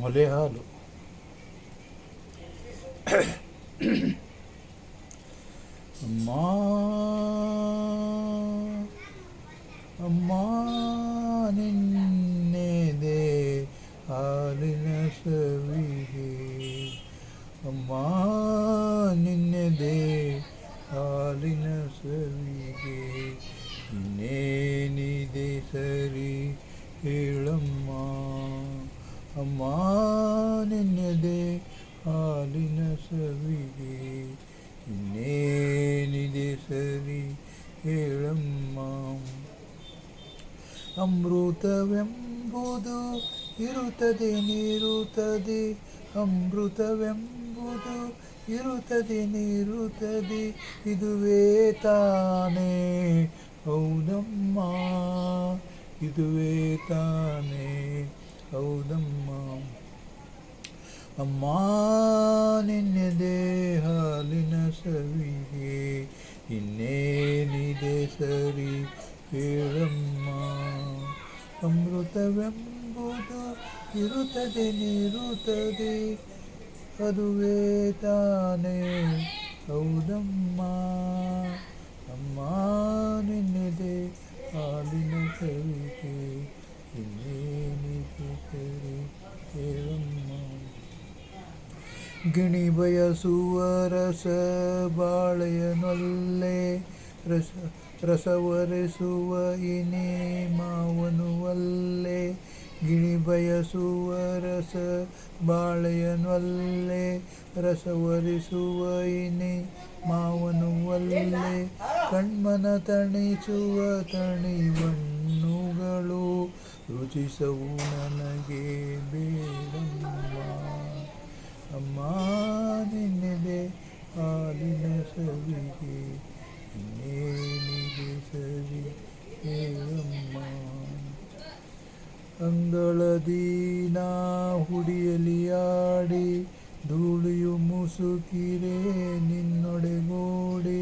ಮೊಲೆ ಹಾಲು ಅಮ್ಮ ಅಮ್ಮ ನಿನ್ನೆದೆ ಹಾಲಿನ ಸವಿಗೆ ಅಮ್ಮ ನಿನ್ನೆದೆ ಹಾಲಿನ ಸವಿಗೆ ಇನ್ನೇನಿದೆ ಸರಿ ಹೇಳಮ್ಮ ಅಮ್ಮ ಹಾಲಿನ ಸವಿಗೆ, ಇನ್ನೇನಿದೆ ಸರಿ ಹೇಳಮ್ಮ. ಅಮೃತವೆಂಬುದು ಇರುತ್ತದೆ, ನೀರುತ್ತದೆ. ಅಮೃತವೆಂಬುದು ಇರುತ್ತದೆ, ನೀರುತ್ತದೆ. ಇದುವೇ ತಾನೇ. ಹೌದಮ್ಮ, ಇದುವೇ ತಾನೇ. ಹೌದಮ್ಮ. ಅಮ್ಮ ನಿನ್ನೆದೆ ಹಾಲಿನ ಸವಿಗೆ ಇನ್ನೇನಿದೆ ಸರಿ ಹೇಳಮ್ಮ. ಅಮೃತವೆಂಬುದು ಇರುತ್ತದೆ, ನೀರುತ್ತದೆ, ಅದುವೇ ತಾನೇ. ಹೌದಮ್ಮ. ಅಮ್ಮ ನಿನ್ನೆದೆ ಹಾಲಿನ ಸವಿಗೆ ಇನ್ನೇನಿದೆ ಸರಿ ಹೇಳಮ್ಮ ಗಿಣಿ ಬಯಸುವ ರಸ ಬಾಳೆಯನೊಲ್ಲೆ. ರಸ, ರಸವರೆಸುವ ಇನಿ ಮಾವನುವಲ್ಲೆ ಗಿಣಿ ಬಯಸುವ ರಸ ಬಾಳೆಯನೊಲ್ಲೆ. ರಸವರಿಸುವ ಇನಿ ಮಾವನು ಅಲ್ಲೆ. ಕಣ್ಮನ ತಣಿಸುವ ತಣಿವಣ್ಣುಗಳು ರುಚಿಸವು ನನಗೆ ಬೇಡಮ್ಮ. ಅಮ್ಮ ನಿನ್ನೆದೆ ಹಾಲಿನ ಸವಿಗೆ ಇನ್ನೇನಿದೆ ಸರಿ ಹೇಳಮ್ಮ ಅಂಗಳದಿ ನಾ ಹುಡಿಯಲಿಯಾಡಿ ಧೂಳಿಯು ಮುಸುಕಿರೆ ನಿನ್ನೊಡೆಗೋಡಿ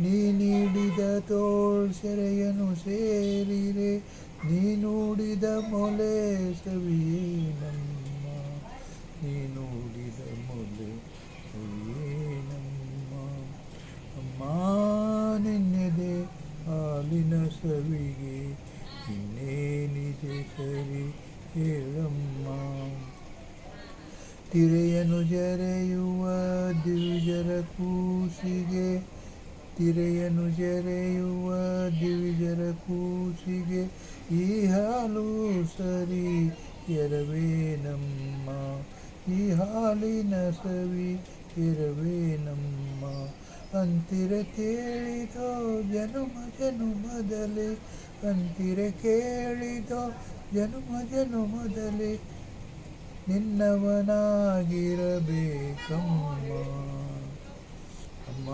ನೀ ನೀಡಿದ ತೋಳ್ ಸೆರೆಯನು ಸೇರಿರೆ, ನೀ ನೋಡಿದ ಮೊಲೆ ಸವಿಯೇನಮ್ಮ ನೀ ನುಡಿದ ಮೊಲೆ ಏನಮ್ಮ? ಅಮ್ಮ, ನಿನ್ನೆದೆ ಹಾಲಿನ ಸವಿಗೆ ಇನ್ನೇನಿದೆ ಸರಿ ಹೇಳಮ್ಮ. ತಿರೆಯನು ಜರೆಯುವ ದಿವಿಜರ ಕೂಸಿಗೆ, ತಿರೆಯನು ಜರೆಯುವ ದಿವಿಜರ ಕೂಸಿಗೆ ಈ ಹಾಲು ಸರಿ ಎರವೇನಮ್ಮ? ಈ ಹಾಲಿನ ಸವಿ ಎರವೇನಮ್ಮ ಅಂತಿರ ಕೇಳಿದೋ ಜನುಮ ಜನುಮದಲೆ ಅಂತಿರ ಕೇಳಿದೋ ಜನುಮ ಜನುಮದಲೆ ನಿನ್ನವನಾಗಿರಬೇಕಮ್ಮ. ಅಮ್ಮ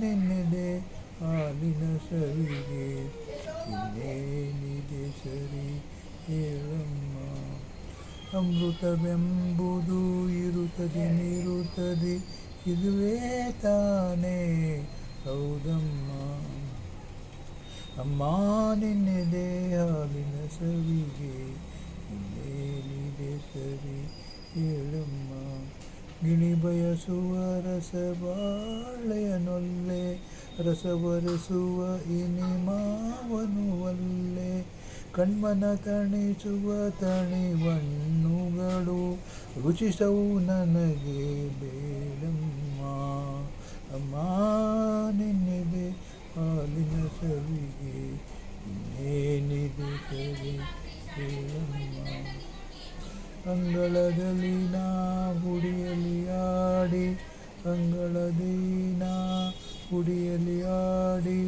ನಿನ್ನದೆ ಹಾಲಿನ ಸವಿಗೆ ಇನ್ನೇನಿದೆ ಸರಿ ಹೇಳಮ್ಮ. ಅಮೃತವೆಂಬುದು ಇರುತ್ತದೆ, ನೀರುತ್ತದೆ, ಇದುವೇ ತಾನೇ. ಹೌದಮ್ಮ. ಅಮ್ಮ, ನಿನ್ನೆ ದೇಹಾವಿನ ಸವಿಗೆ ಇನ್ನೇನಿದೆ ಸರಿ ಹೇಳಮ್ಮ. ಗಿಣಿ ಬಯಸುವ ರಸ ಬಾಳೆಯನೊಲ್ಲೆ ರಸವರಿಸುವ ಇನಿ ಮಾವನು ಒಲ್ಲೆ. ಕಣ್ಮನ ತಣಿಸುವ ತಣಿವಣ್ಣುಗಳು ರುಚಿಸವು ನನಗೆ ಬೇಡಮ್ಮ. ಅಮ್ಮ, ನಿನ್ನಿದೆ ಹಾಲಿನ ಸವಿಗೆ ಏನಿದೆ ಸರಿ ಬೇಡಮ್ಮ ಅಂಗಳದಲ್ಲಿ ನಾ ಗುಡಿಯಲ್ಲಿ ಆಡಿ ಅಂಗಳದಿ ನಾ ಹುಡಿಯಲಿ ಆಡಿ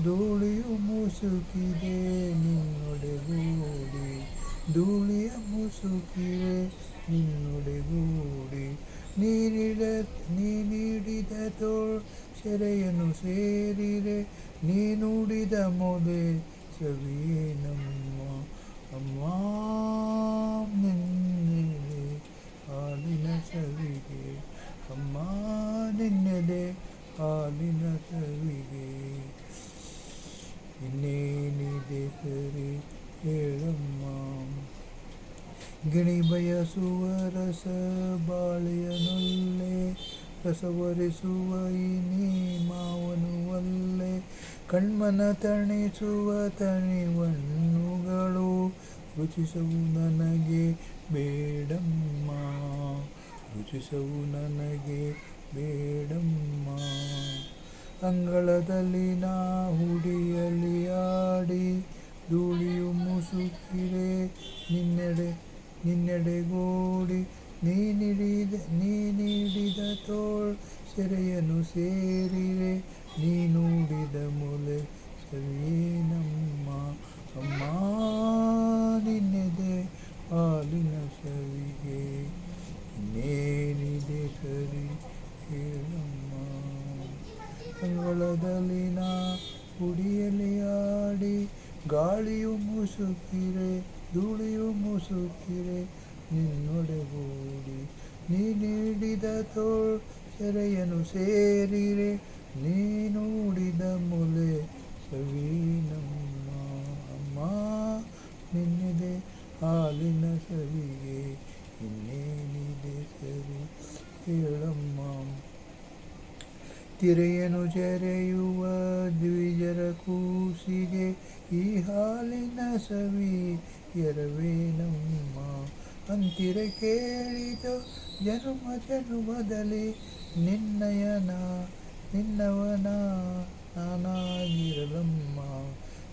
ಧೂಳಿಯು ಮುಸುಕಿದೆ ನಿನ್ನೊಡೆಗೂಡಿ ಧೂಳಿಯ ಮುಸುಕಿವೆ ನಿನ್ನೊಡೆಗೂಡಿ ನೀರಿಡ ನೀ ನೀಡಿದ ತೋಳ್ ಸೆರೆಯನ್ನು ಸೇರಿರೆ ನೀ ನುಡಿದ ಮೊಲೆ ಸವಿಯೇನಮ್ಮ ಅಮ್ಮ ನಿನ್ನೆದೆ ಹಾಲಿನ ಸವಿಗೆ ಅಮ್ಮ ನಿನ್ನೆದೆ ಹಾಲಿನ ಸವಿಗೆ ಇನ್ನೇನಿದೆ ಸರಿ ಹೇಳಮ್ಮ ಗಿಣಿ ಬಯಸುವ ರಸ ಬಾಳೆಯನೊಲ್ಲೆ ರಸವರಿಸುವ ಇನಿ ಮಾವನು ಒಲ್ಲೆ ಕಣ್ಮನ ತಣಿಸುವ ತಣಿವಣ್ಣುಗಳು ರುಚಿಸವು ನನಗೆ ಬೇಡಮ್ಮ ರುಚಿಸವು ನನಗೆ ಬೇಡಮ್ಮ ಅಂಗಳದಲ್ಲಿ ನಾ ಹುಡಿಯಲಿ ಆಡಿ ಧೂಳಿಯು ಮುಸುಕಿರೆ, ನಿನ್ನೆಡೆ ನಿನ್ನೆಡೆಗೂಡಿ ನೀನಿಡಿದ ನೀನಿಡಿದ ತೋಳ್ ಸೆರೆಯನ್ನು ಸೇರಿರೆ ನೀನುಡಿದ ಮೊಲೆ ಸವೀನಮ್ಮ ಅಮ್ಮ. ನಿನ್ನೆದೆ ಹಾಲಿನ ಸವಿಗೆ ಮುಸುಕಿರೆ, ಧೂಳಿಯು ಮುಸುಕಿರೆ ನಿನ್ನೊಡೆಗೂಡಿ ನೀ ನೀಡಿದ ತೋ ಸೆರೆಯನು ಸೇರಿರೆ ನೀನುಡಿದ ಮೊಲೆ ಸವೀನಮ್ಮ ಅಮ್ಮ. ನಿನ್ನಿದೆ ಹಾಲಿನ ಸವಿಗೆ, ಇನ್ನೇನಿದೆ ಸರಿ ಹೇಳಮ್ಮ. ತಿರೆಯನು ಜರೆಯುವ ದ್ವಿಜರ ಕೂಸಿಗೆ ಈ ಹಾಲಿನ ಸವಿ ಎರವೇನಮ್ಮ? ಅಂತಿರೆ ಕೇಳಿದ ಜನುಮ ಜನುಮದಲ್ಲಿ ನಿನ್ನಯನ, ನಿನ್ನವನ ನಾನಾಗಿರಲಮ್ಮ,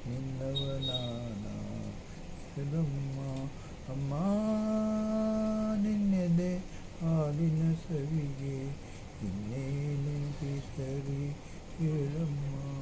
ನಿನ್ನವನ ಇರಲಮ್ಮ ಅಮ್ಮ, ನಿನ್ನೆದೆ ಹಾಲಿನ ಸವಿಗೆ ಇನ್ನೇನಿದೆ ಸರಿ ಹೇಳಮ್ಮ.